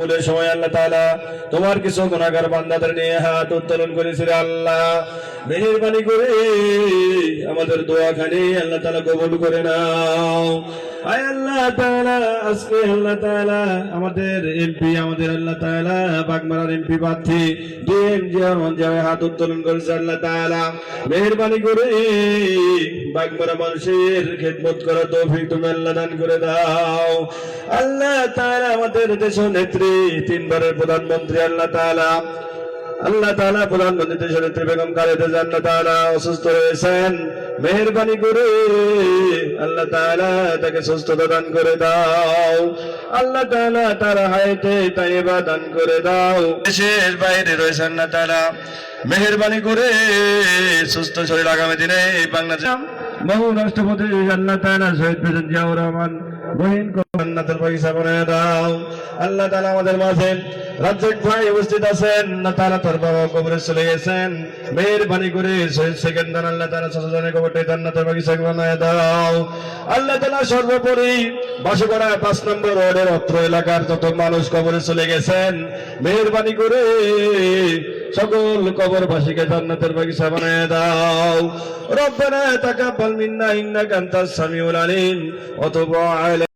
বলে সময় আল্লাহ তালা তোমার কিছু গুণাগার বান্দাদের নিয়ে হাত উত্তোলন করেছিল আল্লাহ। মেহেরবানি করে আমাদের দোয়াখানি আল্লাহ তালা কবুল করে নাও। মেহেরবানি করে বাগমারা মানুষের খেদমত করার তৌফিক তুমি আল্লাহ দান করে দাও। আল্লাহ তাআলা আমাদের দেশ নেত্রী, তিনবারের প্রধানমন্ত্রী আল্লাহ তাআলা। আল্লাহ তালা প্রধানমন্ত্রী নেত্রী বেগম জিয়া আল্লাহ তাআলা অসুস্থ রয়েছেন। মেহেরবানি করে আল্লাহ তাআলা তাকে সুস্থতা দান করে দাও। আল্লাহ তাআলা তার হায়াতে তাইবা দান করে দাও। দেশের বাইরে রয়েছেন না তারা মেহেরবানি করে সুস্থ শরীর আগামী দিনে বাংলাদেশ বহু রাষ্ট্রপতি তাআলা শহীদ প্রেসিডেন্ট জিয়াউর রহমান বহিন জান্নাতের পয়সা বানিয়ে দাও। আল্লাহ তাআলা আমাদের মাঝে রাজ্জাক ভাই উপস্থিত আছেন না তারা তার বাবা কবরে চলে গেছেন। মেহেরবানি করে সেকেন্দার আল্লাহ তাআলা সজনে কবরটি জান্নাতের বাগিচা বানিয়ে দাও। আল্লাহ তাআলা সর্বোপরি বাসুপাড়া পাঁচ নম্বর রোডের অত্র এলাকার যত মানুষ কবরে চলে গেছেন, মেহেরবানি করে সকল কবরবাসীকে জান্নাতের বাগিচা বানিয়ে দাও। ربنا تقبل منا إنك أنت السميع العليم وتب علينا.